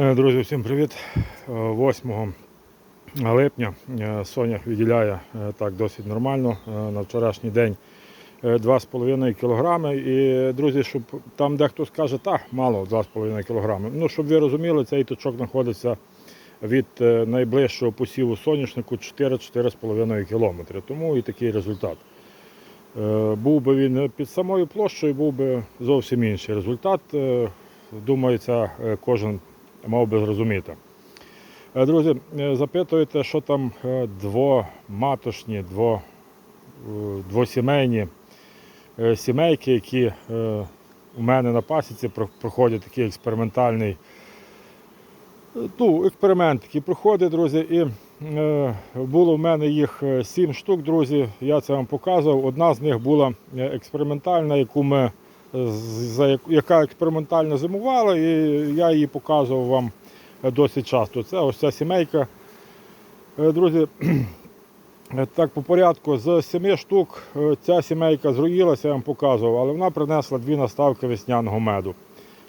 Е, Друзі, всім привіт. Е, 8 липня е, Сонях виділяє е, так досить нормально е, на вчорашній день е, 2,5 кг. І, друзі, щоб там дехто скаже, так, мало 2,5 кг. Ну, щоб ви розуміли, цей точок знаходиться від е, найближчого посіву соняшнику 4-4,5 км. Тому і такий результат. Е, Був би він під самою площею, був би зовсім інший результат. Е, Думаю, е, кожен мав би зрозуміти. Е, Друзі, е, запитуєте, що там е, двоматочні, дво, е, двосімейні сімейки, які у мене на пасіці проходять такий експериментальний ну, експеримент, який проходить, друзі. І було в мене їх сім штук, друзі. Я це вам показував. Одна з них була експериментальна, яку ми яка експериментально зимувала, і я її показував вам досить часто. Це ось ця сімейка. Е, Друзі, так по порядку, з семи штук е, ця сімейка зруїлася, я вам показував, але вона принесла дві наставки весняного меду.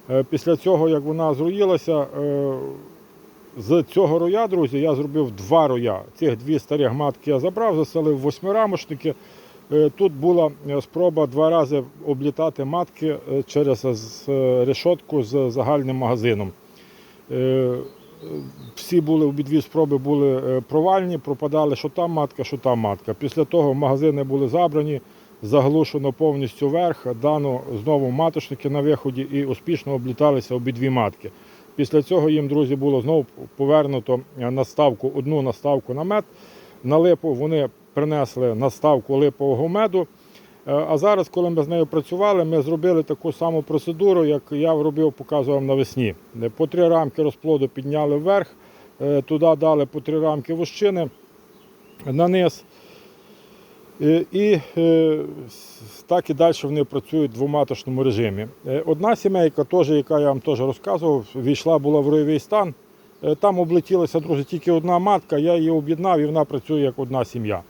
Е, Після цього, як вона зруїлася, з цього роя, друзі, я зробив два роя. Цих дві старі гматки я забрав, заселив восьмирамочники. Е, Тут була е, спроба два рази облітати матки е, через е, з- загальним магазином. Всі були обидві спроби були провальні, пропадали, що там матка, що там матка. Після того магазини були забрані, заглушено повністю верх, дано знову маточники на виході і успішно обліталися обидві матки. Після цього їм, друзі, було знову повернуто наставку, одну наставку на мед. На липу вони принесли наставку липового меду. Е, А зараз, коли ми з нею працювали, ми зробили таку саму процедуру, як я робив, показував навесні. Е, По три рамки розплоду підняли вверх, е, туди дали по три рамки вощини на низ. І так і далі вони працюють в двоматочному режимі. Одна сімейка, теж, яка я вам теж розказував, війшла була в ройовий стан. Е, Там облетілася, друзі, тільки одна матка, я її об'єднав і вона працює як одна сім'я.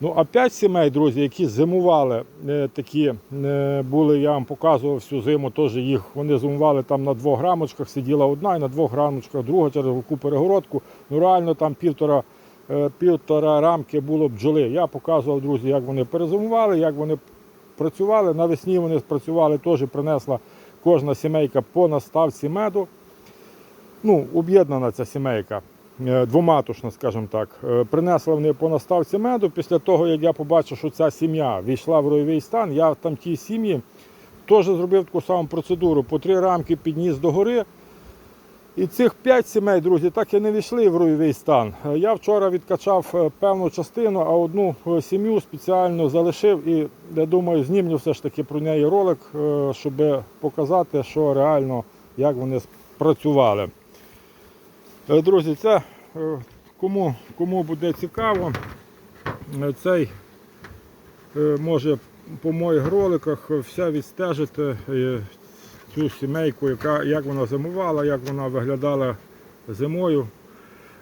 Ну, а п'ять сімей, друзі, які зимували, е, такі е, були, я вам показував всю зиму, теж їх вони зимували там на двох грамочках, сиділа одна і на двох грамочках друга через таку перегородку. Ну реально там півтора, півтора рамки було бджоли. Я показував, друзі, як вони перезимували, як вони працювали. Навесні вони працювали, теж принесла кожна сімейка по наставці меду. Ну, об'єднана ця сімейка, е, двоматушна, скажімо так. Е, Принесли вони по наставці меду. Після того, як я побачив, що ця сім'я війшла в ройовий стан, я там тій сім'ї теж зробив таку саму процедуру. По три рамки підніс до гори. І цих п'ять сімей, друзі, так і не війшли в ройовий стан. Е, Я вчора відкачав певну частину, а одну сім'ю спеціально залишив і я думаю, знімлю все ж таки про неї ролик, щоб показати, що реально як вони спрацювали. Е, Друзі, це е, кому, кому буде цікаво, е, цей може по моїх роликах все відстежити цю сімейку, яка, як вона зимувала, як вона виглядала зимою.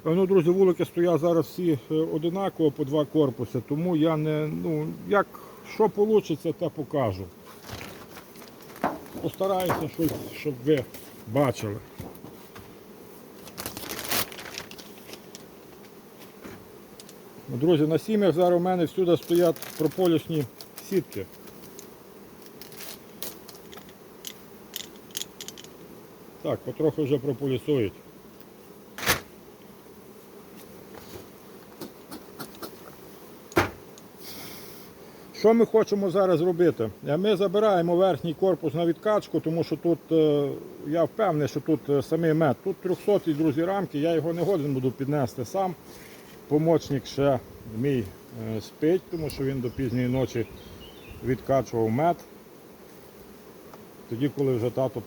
Ну, друзі, вулики стоять зараз всі одинаково по два корпуси, тому я не, ну, як що вийде, те покажу. Постараюся щось, щоб ви бачили. Друзі, на сім'ях зараз у мене всюди стоять прополісні сітки. Так, потроху вже прополісують. Що ми хочемо зараз робити? Е, Ми забираємо верхній корпус на відкачку, тому що тут е, я впевнений, що тут е, самий мед. Тут 300 друзі рамки, я його не годен буду піднести сам. Помочник ще мій е, спить, тому що він до пізньої ночі відкачував мед. Тоді, коли вже тато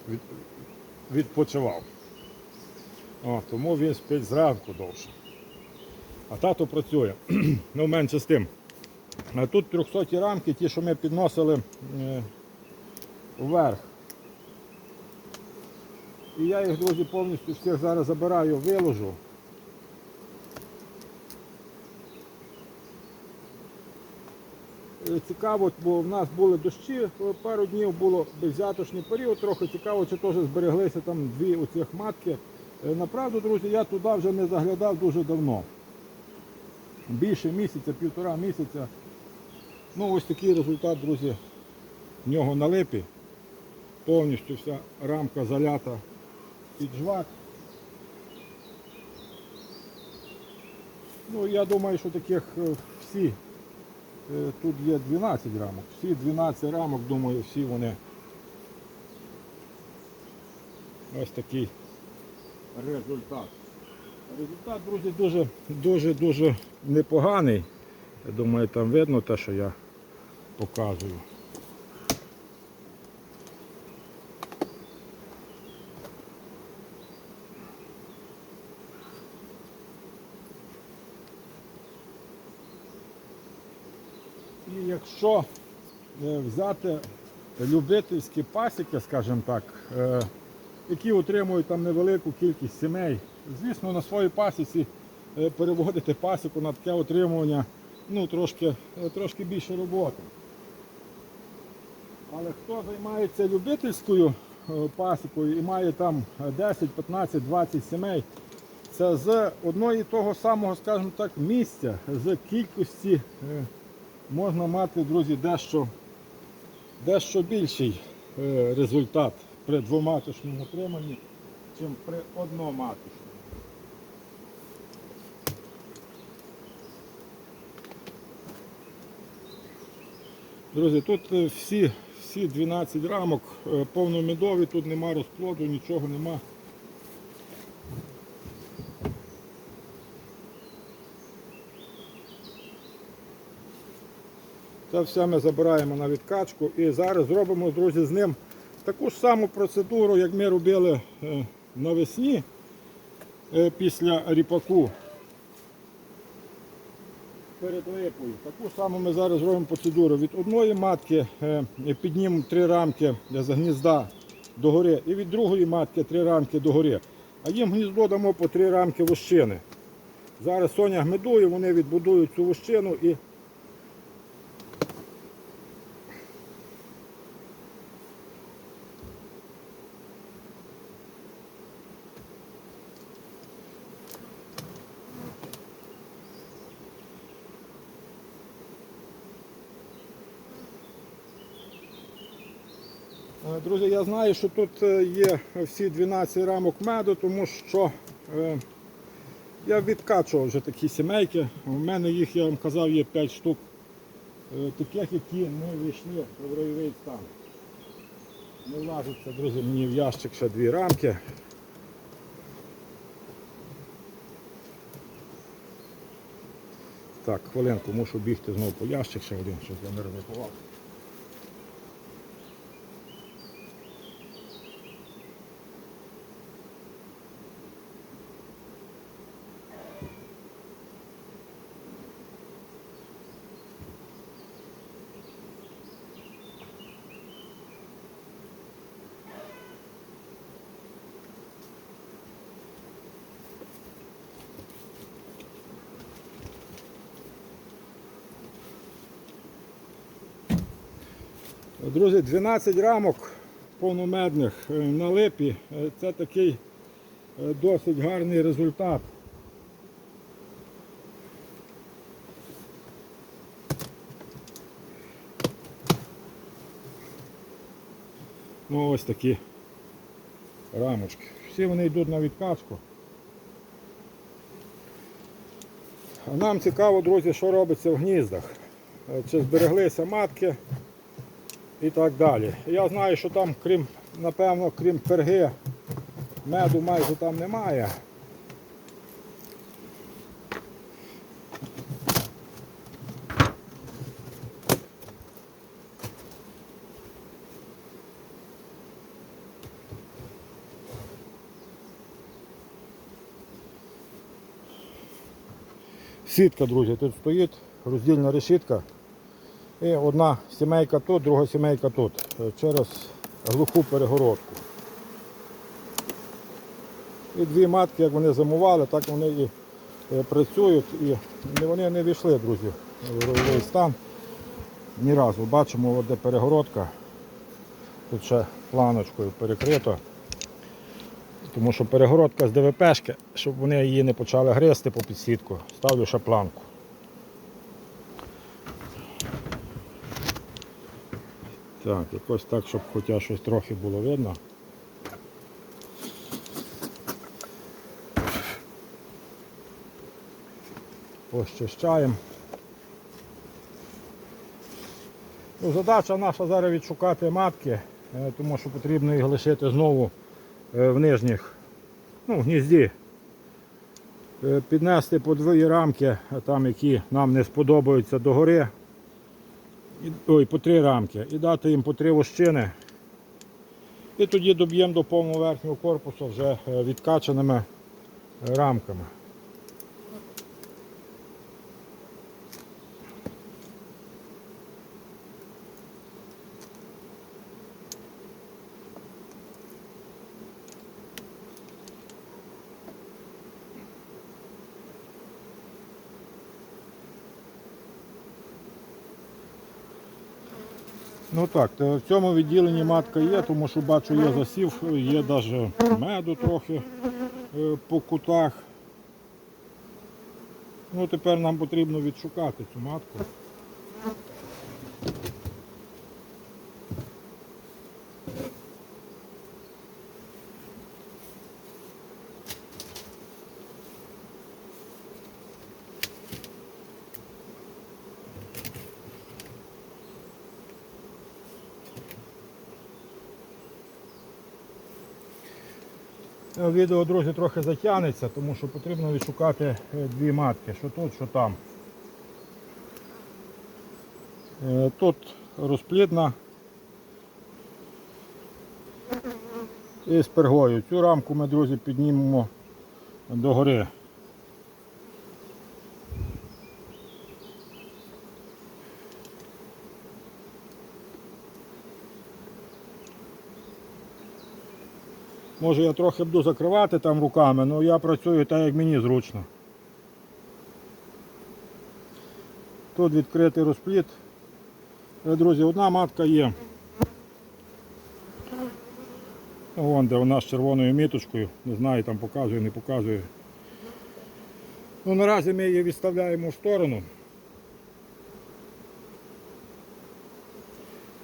відпочивав. О, тому він спить зранку довше. А тато працює. ну, менше з тим. А тут 300 рамки, ті, що ми підносили е, вверх. І я їх, друзі, повністю всіх зараз забираю, виложу. Цікаво, бо в нас були дощі, е, пару днів було беззятошний період, трохи цікаво, чи теж збереглися там дві оцих матки. Е, Направду, друзі, я туди вже не заглядав дуже давно. Більше місяця, півтора місяця. Ну ось такий результат, друзі, в нього на липі. Повністю вся рамка залята під жвак. Ну, я думаю, що таких е, всі, е, тут є 12 рамок. Всі 12 рамок, думаю, всі вони ось такий результат. Результат, друзі, дуже дуже дуже непоганий. Я думаю, там видно те, що я показую. І якщо е, взяти любительські пасіки, скажімо так, е, які отримують там невелику кількість сімей, звісно, на своїй пасіці е, переводити пасіку на таке отримування ну, трошки, трошки більше роботи. Але хто займається любительською пасікою і має там 10, 15, 20 сімей, це з одного і того самого, скажімо так, місця, з кількості можна мати, друзі, дещо, дещо більший е, результат при двоматочному утриманні, ніж при одноматочному. Друзі, тут е, всі, всі 12 рамок е, повномідові, тут нема розплоду, нічого нема. Це все ми забираємо на відкачку і зараз зробимо, друзі, з ним таку ж саму процедуру, як ми робили е, навесні е, після ріпаку перед липою. Таку саму ми зараз зробимо процедуру. Від одної матки е, піднімемо три рамки з гнізда догори і від другої матки три рамки догори. А їм гніздо дамо по три рамки вощини. Зараз Соня гмедує, вони відбудують цю вощину і Друзі, я знаю, що тут е, є всі 12 рамок меду, тому що е, я відкачував вже такі сімейки. У мене їх, я вам казав, є 5 штук е, таких, які не вийшли в ройовий стан. Не влазиться, друзі, мені в ящик ще дві рамки. Так, хвилинку, мушу бігти знову по ящик ще один, щоб я не ризикував. Друзі, 12 рамок повномедних е, на липі. Е, Це такий е, досить гарний результат. Ну ось такі рамочки. Всі вони йдуть на відкачку. А нам цікаво, друзі, що робиться в гніздах. Чи збереглися матки і так далі. Я знаю, що там, крім, напевно, крім перги, меду майже там немає. Сітка, друзі, тут стоїть роздільна решітка. І одна сімейка тут, друга сімейка тут. е, Через глуху перегородку. І дві матки, як вони замували, так вони і е, працюють. І вони не війшли, друзі, в ройовий стан. Ні разу. Бачимо, от де перегородка. Тут ще планочкою перекрито. Тому що перегородка з ДВПшки, щоб вони її не почали гризти по підсітку, ставлю ще планку. Так, якось так, щоб хоча щось трохи було видно. Пощищаємо. Ну, задача наша зараз відшукати матки, е, тому що потрібно їх лишити знову е, в нижніх, ну, в гнізді. Е, Піднести по дві рамки, там, які нам не сподобаються догори. Ой, по три рамки. І дати їм по три вощини. І тоді доб'ємо до повного верхнього корпусу вже е, відкачаними е, рамками. Ну так, в цьому відділенні матка є, тому що бачу, є засів, є навіть меду трохи е, по кутах. Ну тепер нам потрібно відшукати цю матку. Відео, друзі, трохи затягнеться, тому що потрібно відшукати е, дві матки, що тут, що там. Е, Тут розплідна і з пергою. Цю рамку ми, друзі, піднімемо догори. Може я трохи буду закривати там руками, але я працюю так, як мені зручно. Тут відкритий розпліт. Е, Друзі, одна матка є. Вон де вона з червоною міточкою. Не знаю, там показує, не показує. Ну, наразі ми її відставляємо в сторону.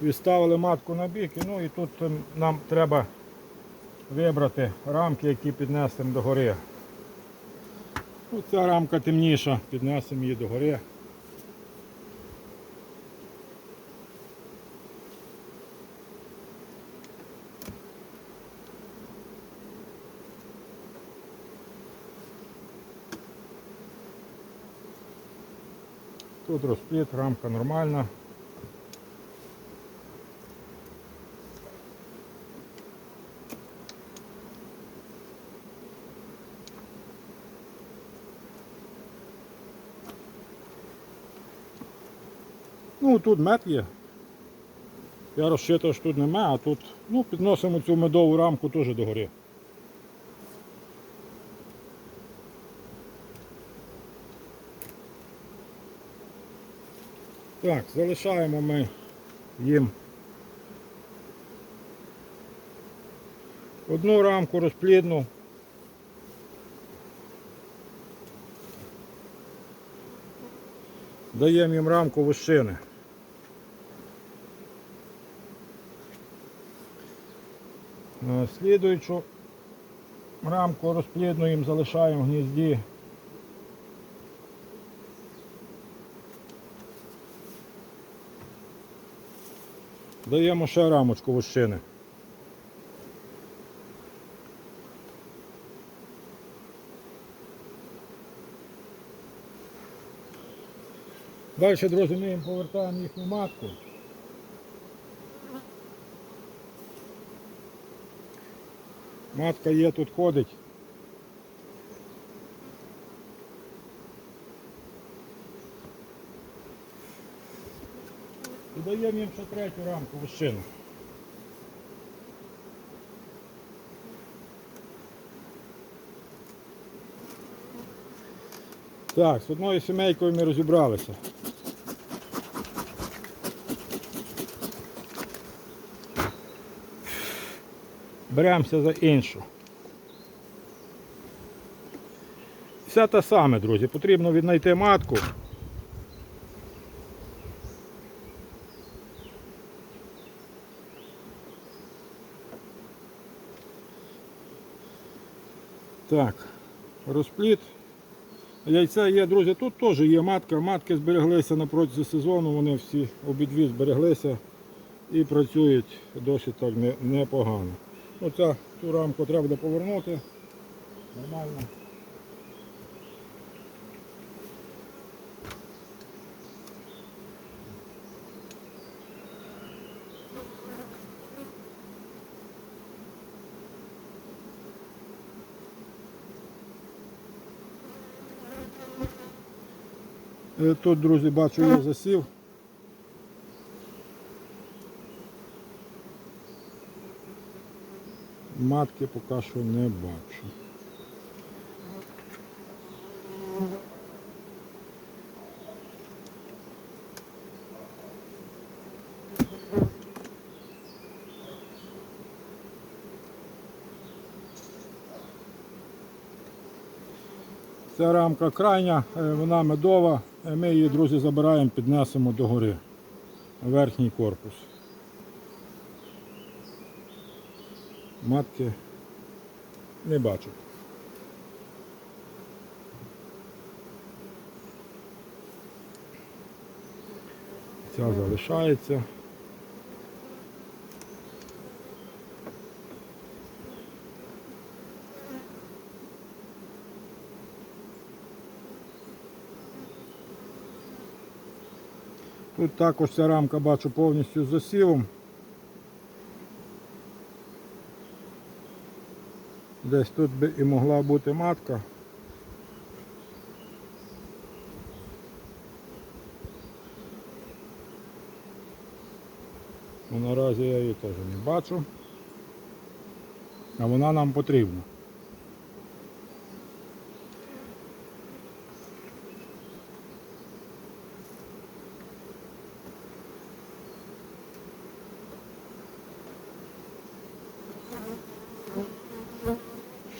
Відставили матку на бік, ну і тут ем, нам треба вибрати рамки, які піднесемо до гори. Ну, ця рамка темніша, піднесемо її до гори. Тут розпліт, рамка нормальна. Ну тут мед є. Я розчитував, що тут немає, а тут ну, підносимо цю медову рамку теж до гори. Так, залишаємо ми їм одну рамку розплідну. Даємо їм рамку вищини. Слідуючу рамку розплідну їм залишаємо в гнізді. Даємо ще рамочку вощини. Далі, друзі, ми їм повертаємо їхню матку. Матка є, тут ходить. І даємо їм ще третю рамку вощину. Так, з одною сімейкою ми розібралися. Беремося за іншу. Все те саме, друзі. Потрібно віднайти матку. Так, розпліт. Яйця є, друзі, тут теж є матка. Матки збереглися на протязі сезону, вони всі обидві збереглися і працюють досить так не- непогано. Ну, ця, цю рамку треба буде повернути. Нормально. Е, Тут, друзі, бачу, є засів. Матки поки що не бачу. Ця рамка крайня, е, вона медова. Е, Ми її, друзі, забираємо, піднесемо до гори. Верхній корпус. Матки не бачу. Ця залишається. Тут також ця рамка бачу повністю з засівом. Десь тут би і могла бути матка. Ну, наразі я її теж не бачу. А вона нам потрібна.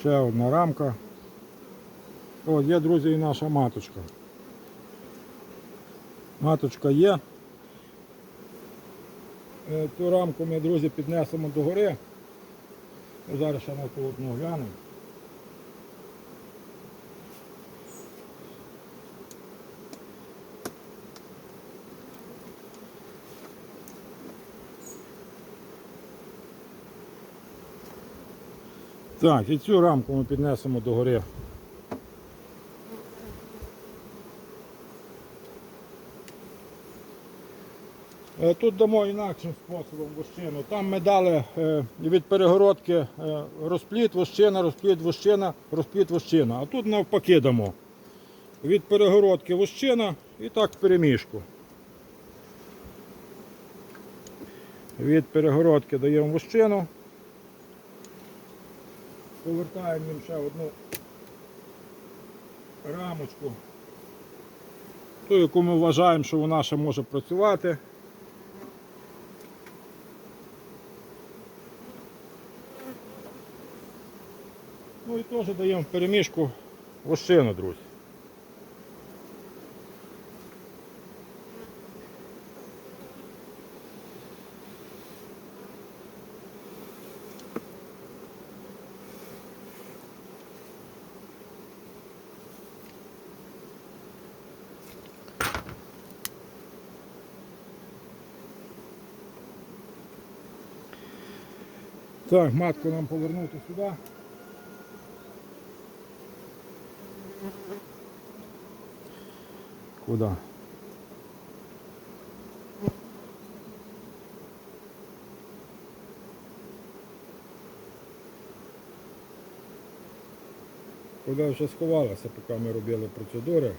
Ще одна рамка. О, є, друзі, і наша маточка. Маточка є. Ту рамку ми, друзі, піднесемо до гори. Ну, Зараз ще на полотно глянемо. Так, і цю рамку ми піднесемо до гори. Е, Тут дамо інакшим способом вощину. Там ми дали е, від перегородки е, розпліт, вощина, розпліт, вощина, розпліт, вощина. А тут навпаки дамо. Від перегородки вощина і так в переміжку. Від перегородки даємо вощину. Повертаємо їм ще одну рамочку, ту, яку ми вважаємо, що вона ще може працювати. Ну і теж даємо в переміжку вощину, друзі. Так, матку нам повернути сюди. Куда? Куди вже сховалася, поки ми робили процедури.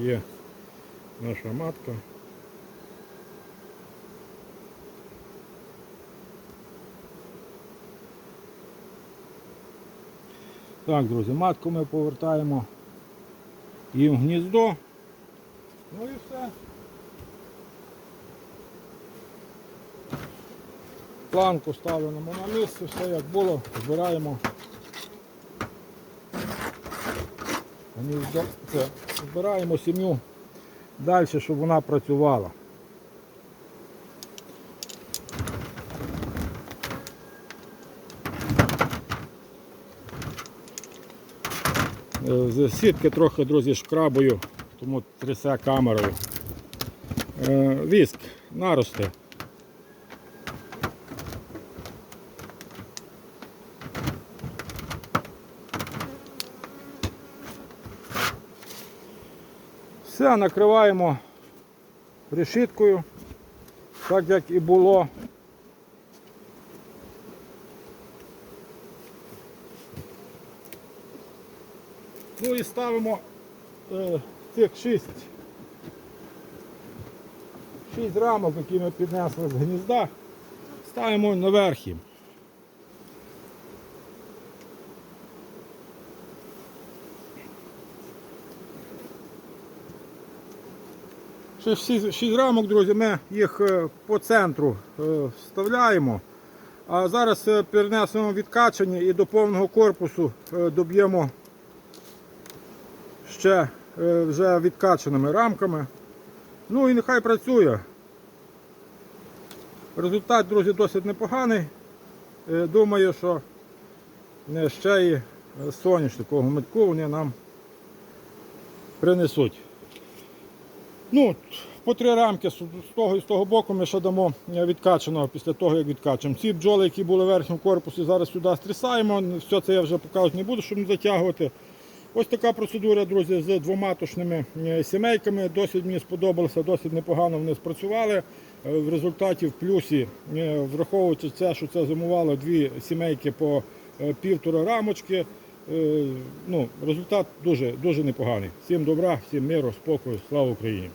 є наша матка. Так, друзі, матку ми повертаємо їм в гніздо. Ну і все. Планку ставимо на місце, все як було, збираємо. Збираємо сім'ю далі, щоб вона працювала. Е, сітки трохи, друзі, шкрабою, тому трясе камерою. Е, Віск, нарости. Все, накриваємо решіткою, так як і було. Ну і ставимо е, цих шість, шість рамок, які ми піднесли з гнізда, ставимо наверх їм. Ще шість, шість рамок, друзі, ми їх е, по центру е, вставляємо. А зараз е, перенесемо відкачання і до повного корпусу доб'ємо ще вже відкачаними рамками. Ну і нехай працює. Результат, друзі, досить непоганий. Думаю, що ще і е, соняшникового метку вони нам принесуть. Ну, по три рамки з того і з того боку ми ще дамо е, відкачаного після того, як відкачимо. Ці бджоли, які були в верхньому корпусі, зараз сюди стрісаємо. Все це я вже показувати не буду, щоб не затягувати. Ось така процедура, друзі, з двома тушними е, сімейками. Досить мені сподобалося, досить непогано вони спрацювали. Е, В результаті в плюсі, враховуючи це, що це зимувало дві сімейки по півтора рамочки. Ну, результат дуже, дуже непоганий. Всім добра, всім миру, спокою, слава Україні!